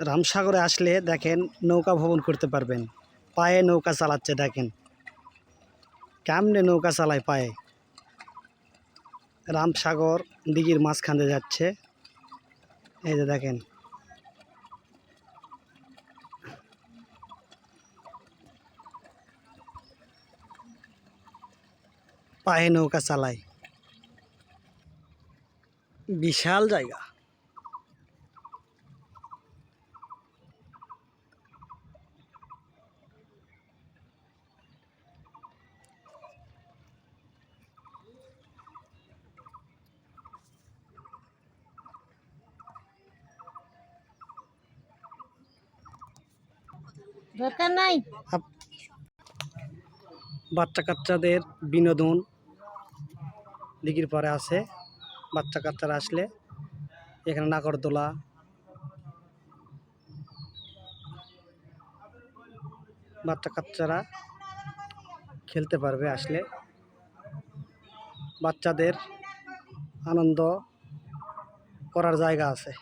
রামসাগরে আসলে দেখেন নৌকা ভ্রমণ করতে পারবেন। পায়ে নৌকা চালাচ্ছে দেখেন। কেমনে নৌকা চালায় পায়ে? রামসাগর দিঘির মাঝখানে যাচ্ছে। এই যে দেখেন। পায়ে নৌকা চালায়। বিশাল জায়গা। দরকার নাই? বাচ্চা কাচ্চাদের বিনোদন দিঘির পরে আছে। বাচ্চা কাচ্চারা আসলে এখানে নাগরদোলা বাচ্চা কাচ্চারা খেলতে পারবে আসলে। বাচ্চাদের আনন্দ করার জায়গা আছে।